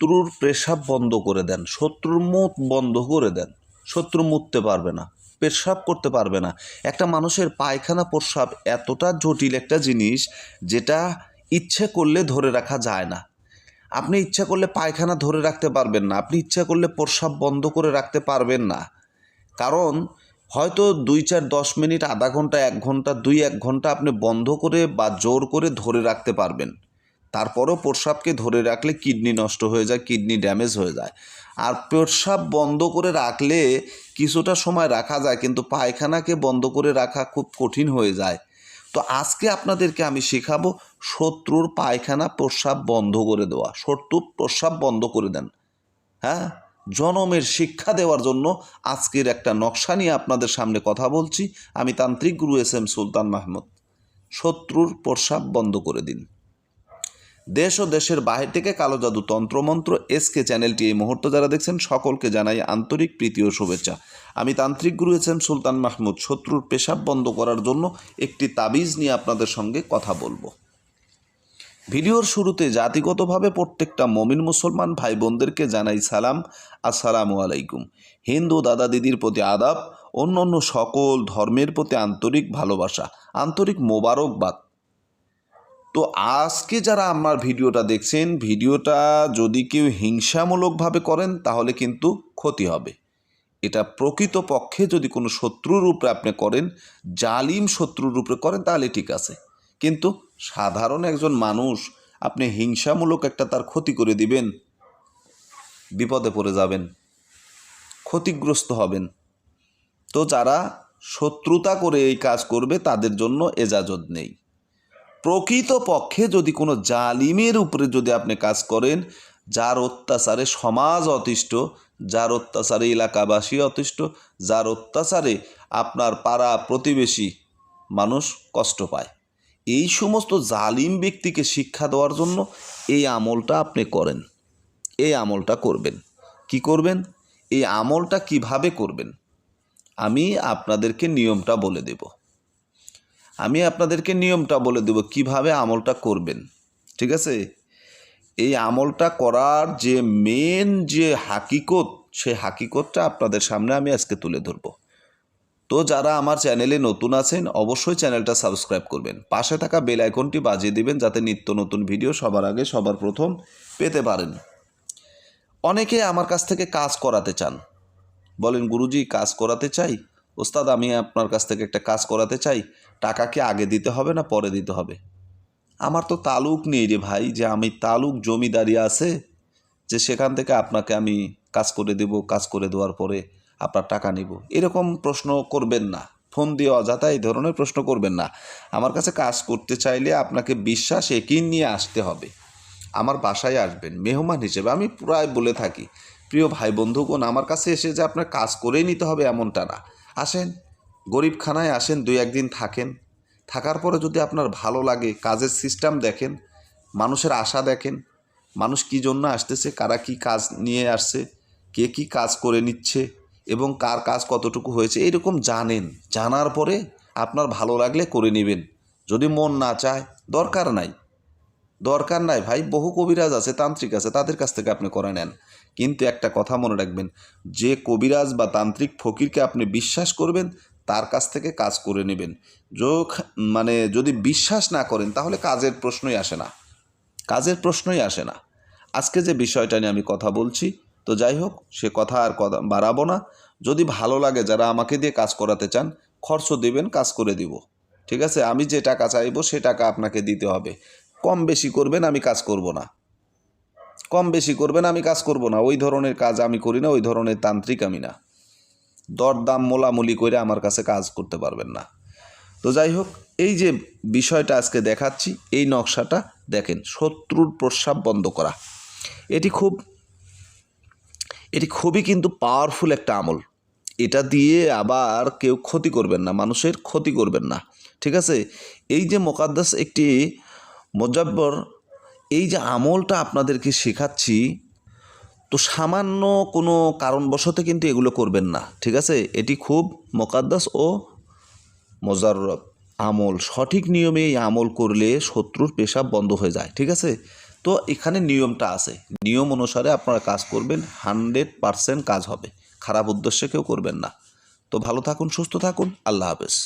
শত্রুর পেশাব বন্ধ করে দেন, শত্রুর মুখ বন্ধ করে দেন। শত্রু মুততে পারবে না, পেশাব করতে পারবে না। একটা মানুষের পায়খানা প্রস্রাব এতটা জটিল একটা জিনিস যেটা ইচ্ছে করলে ধরে রাখা যায় না। আপনি ইচ্ছা করলে পায়খানা ধরে রাখতে পারবেন না, আপনি ইচ্ছা করলে প্রস্রাব বন্ধ করে রাখতে পারবেন না। কারণ হয়তো দুই চার দশ মিনিট, আধা ঘণ্টা, এক ঘণ্টা, দুই এক ঘণ্টা আপনি বন্ধ করে বা জোর করে ধরে রাখতে পারবেন। তারপরও প্রস্রাবকে ধরে রাখলে কিডনি নষ্ট হয়ে যায়, কিডনি ড্যামেজ হয়ে যায়। আর প্রস্রাব বন্ধ করে রাখলে কিছুটা সময় রাখা যায়, কিন্তু পায়খানাকে বন্ধ করে রাখা খুব কঠিন হয়ে যায়। তো আজকে আপনাদেরকে আমি শেখাবো শত্রুর পায়খানা প্রস্রাব বন্ধ করে দেওয়া। শত্রুর প্রস্রাব বন্ধ করে দেন। হ্যাঁ? জনমের শিক্ষা দেওয়ার জন্য আজকের একটা নকশা নিয়ে আপনাদের সামনে কথা বলছি। আমি তান্ত্রিক গুরু এস এম সুলতান মাহমুদ। শত্রুর প্রস্রাব বন্ধ করে দিন। দেশ ও দেশের বাহির থেকে কালো জাদু তন্ত্রমন্ত্র এসকে চ্যানেলটি এই মুহূর্তে যারা দেখছেন, সকলকে জানাই আন্তরিক প্রীতি ও শুভেচ্ছা। আমি তান্ত্রিক গুরু এম সুলতান মাহমুদ। শত্রুর পেশাব বন্ধ করার জন্য একটি তাবিজ নিয়ে আপনাদের সঙ্গে কথা বলব। ভিডিওর শুরুতে জাতিগতভাবে প্রত্যেকটা মমিন মুসলমান ভাই বোনদেরকে জানাই সালাম। আসসালামু আলাইকুম। হিন্দু দাদা দিদির প্রতি আদাব অন্য অন্য সকল ধর্মের প্রতি আন্তরিক ভালোবাসা, আন্তরিক মোবারকবাদ। তো আজকে যারা আমার ভিডিওটা দেখছেন, ভিডিওটা যদি কেউ হিংসামূলকভাবে করেন, তাহলে কিন্তু ক্ষতি হবে। এটা প্রকৃত পক্ষে যদি কোনো শত্রুর উপরে আপনি করেন, জালিম শত্রুর উপরে করেন, তাহলে ঠিক আছে। কিন্তু সাধারণ একজন মানুষ, আপনি হিংসামূলক একটা তার ক্ষতি করে দিবেন, বিপদে পড়ে যাবেন, ক্ষতিগ্রস্ত হবেন। তো যারা শত্রুতা করে এই কাজ করবে, তাদের জন্য এজাজত নেই। প্রকৃত পক্ষে যদি কোনো জালিমের উপরে যদি আপনি কাজ করেন, যার অত্যাচারে সমাজ অতিষ্ঠ, যার অত্যাচারে এলাকাবাসী অতিষ্ঠ, যার অত্যাচারে আপনার পাড়া প্রতিবেশী মানুষ কষ্ট পায়। এই সমস্ত জালিম ব্যক্তিকে শিক্ষা দেওয়ার জন্য এই আমলটা আপনি করেন। এই আমলটা করবেন। কি করবেন? এই আমলটা কীভাবে করবেন? আমি আপনাদেরকে নিয়মটা বলে দেব। আমি আপনাদেরকে নিয়মটা বলে দেব, কীভাবে আমলটা করবেন। ঠিক আছে? এই আমলটা করার যে মেন যে হাকিকত, সেই হাকিকতটা আপনাদের সামনে আমি আজকে তুলে ধরবো। তো যারা আমার চ্যানেলে নতুন আছেন, অবশ্যই চ্যানেলটা সাবস্ক্রাইব করবেন। পাশে থাকা বেল আইকনটি বাজিয়ে দিবেন, যাতে নিত্য নতুন ভিডিও সবার আগে, সবার প্রথম পেতে পারেন। অনেকে আমার কাছ থেকে কাজ করাতে চান। বলেন, গুরুজি, কাজ করাতে চাই? ওস্তাদ, আমি আপনার কাছ থেকে একটা কাজ করাতে চাই। টাকা কি আগে দিতে হবে না পরে দিতে হবে? আমার তো তালুক নেই রে ভাই, যে আমি তালুক জমিদারি আছে, যে সেখান থেকে আপনাকে আমি কাজ করে দেব, কাজ করে দেওয়ার পরে আপনার টাকা নিব। এরকম প্রশ্ন করবেন না। ফোন দিয়ে অযথা এই ধরনের প্রশ্ন করবেন না। আমার কাছে কাজ করতে চাইলে আপনাকে বিশ্বাস একই নিয়ে আসতে হবে। আমার বাসায় আসবেন, মেহমান হিসেবে। আমি প্রায় বলে থাকি, প্রিয় ভাই বন্ধুগণ আমার কাছে এসে যে আপনার কাজ করেই নিতে হবে এমনটা না। আসেন, গরিবখানায় আসেন, দুই একদিন থাকেন। থাকার পরে যদি আপনার ভালো লাগে, কাজের সিস্টেম দেখেন, মানুষের আশা দেখেন, মানুষ কী জন্য আসতেছে, কারা কি কাজ নিয়ে আসছে, কে কি কাজ করে নিচ্ছে এবং কার কাজ কতটুকু হয়েছে এরকম জানেন। জানার পরে আপনার ভালো লাগলে করে নেবেন। যদি মন না চায়, দরকার নাই। দরকার নাই। ভাই, বহু কবিরাজ আছে, তান্ত্রিক আছে, তাদের কাছ থেকে আপনি করে নেন। কিন্তু একটা কথা মনে রাখবেন, যে কবিরাজ বা তান্ত্রিক ফকিরকে আপনি বিশ্বাস করবেন, তার কাছ থেকে কাজ করে নেবেন। যোগ মানে যদি বিশ্বাস না করেন, তাহলে কাজের প্রশ্নই আসে না। কাজের প্রশ্নই আসে না। আজকে যে বিষয়টা নিয়ে আমি কথা বলছি, তো যাই হোক, সে কথা আর কথা বাড়াবো না। যদি ভালো লাগে, যারা আমাকে দিয়ে কাজ করাতে চান খরচ দেবেন, কাজ করে দিব। ঠিক আছে? আমি যে টাকা চাইব, সে টাকা আপনাকে দিতে হবে। কম বেশি করবেন, আমি কাজ করব না। কম বেশি করবেন, আমি কাজ করব না। ওই ধরনের কাজ আমি করি না, ওই ধরনের তান্ত্রিক আমি না। দরদাম, মোলামুলি করে আমার কাছে কাজ করতে পারবেন না। তো যাই হোক, এই যে বিষয়টা আজকে দেখাচ্ছি, এই নকশাটা দেখেন, শত্রুর প্রস্রাব বন্ধ করা। এটি খুব, এটি খুবই কিন্তু পাওয়ারফুল একটা আমল। এটা দিয়ে আবার কেউ ক্ষতি করবেন না, মানুষের ক্ষতি করবেন না। ঠিক আছে? এই যে মোকাদ্দাস একটি মোজাব্বর, এই যে আমলটা আপনাদেরকে শেখাচ্ছি, তো সামান্য কোনো কারণবশত কিন্তু এগুলো করবেন না, ঠিক আছে? এটি খুব মোকাদ্দাস ও মোজাররব আমল। সঠিক নিয়মে এই আমল করলে শত্রুর পেশাব বন্ধ হয়ে যায়, ঠিক আছে? তো এখানে নিয়মটা আছে। নিয়ম অনুসারে আপনারা কাজ করবেন, হান্ড্রেড পারসেন্ট কাজ হবে। খারাপ উদ্দেশ্যে কেউ করবেন না। তো ভালো থাকুন, সুস্থ থাকুন, আল্লাহ হাফেজ।